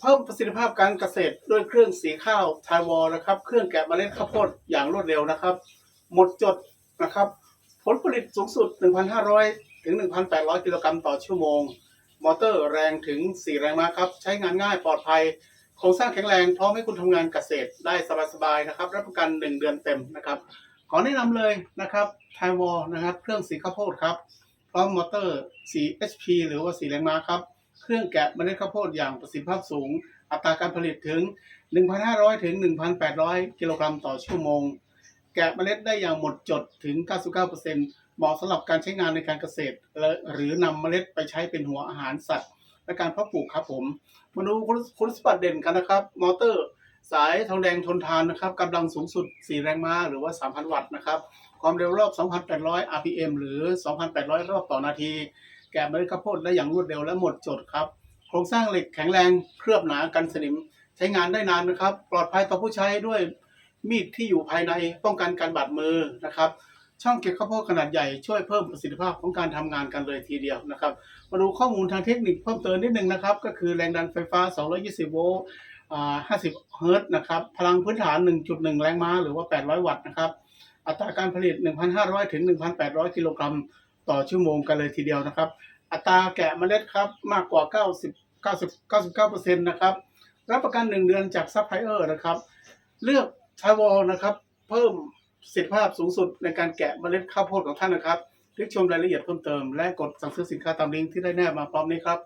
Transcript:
เพิ่มประสิทธิภาพการเกษตรด้วยเครื่องสีข้าวไทวอลนะครับ เครื่องแกะเมล็ดข้าวโพดอย่างรวดเร็วนะครับ หมดจดนะครับ ผลผลิตสูงสุด 1,500 ถึง 1,800 กิโลกรัมต่อชั่วโมง มอเตอร์แรงถึง 4 แรงม้าครับ ใช้งานง่ายปลอดภัย โครงสร้างแข็งแรงพร้อมให้คุณทำงานเกษตรได้สบายๆนะครับ รับประกัน 1 เดือนเต็มนะครับ ขอแนะนำเลยนะครับไทวอลนะครับ เครื่องสีข้าวโพดครับ พร้อมมอเตอร์ 4 HP หรือว่า 4 แรงม้าครับ เครื่องแกะเมล็ดข้าวโพดอย่างประสิทธิภาพสูง อัตราการผลิตถึง 1,500 ถึง 1,800 กิโลกรัมต่อชั่วโมง แกะเมล็ดได้อย่างหมดจดถึง 99%เหมาะสำหรับการใช้งานในการเกษตร หรือนำเมล็ดไปใช้เป็นหัวอาหารสัตว์ และการเพาะปลูกครับผม มาดูคุณสมบัติเด่นกันนะครับ มอเตอร์สายทองแดงทนทานนะครับกำลังสูงสุด 4 แรงม้าหรือว่า 3,000 วัตต์นะครับ ความเร็วรอบ 2,800 RPM หรือ 2,800 รอบต่อนาที กะเมล็ดข้าวโพดได้อย่างรวดเร็วและหมดจดครับ โครงสร้างเหล็กแข็งแรงเคลือบหนากันสนิม ใช้งานได้นานนะครับ ปลอดภัยต่อผู้ใช้ด้วยมีดที่อยู่ภายในป้องกันการบาดมือนะครับ ช่องเก็บข้าวโพดขนาดใหญ่ช่วยเพิ่มประสิทธิภาพของการทำงานกันเลยทีเดียวนะครับ มาดูข้อมูลทางเทคนิคเพิ่มเติมนิดนึงนะครับ ก็คือแรงดันไฟฟ้า 220 โวลต์50 เฮิรตซ์นะครับ พลังพื้นฐาน 1.1 แรงม้าหรือว่า 800 วัตต์นะครับ อัตราการผลิต 1,500 ถึง 1,800 กิโลกรัม ต่อชั่วโมงกันเลยทีเดียวนะครับ อัตราแกะเมล็ดครับมากกว่า 90 90 99%นะครับรับประกัน 1 เดือนจากซัพพลายเออร์นะครับ เลือกทาวอลนะครับ เพิ่มสิทธิภาพสูงสุดในการแกะเมล็ดข้าวโพดของท่านนะครับคลิกชมรายละเอียดเพิ่มเติมและกดสั่งซื้อสินค้าตามลิงก์ที่ได้แนบมาพร้อมนี้ครับ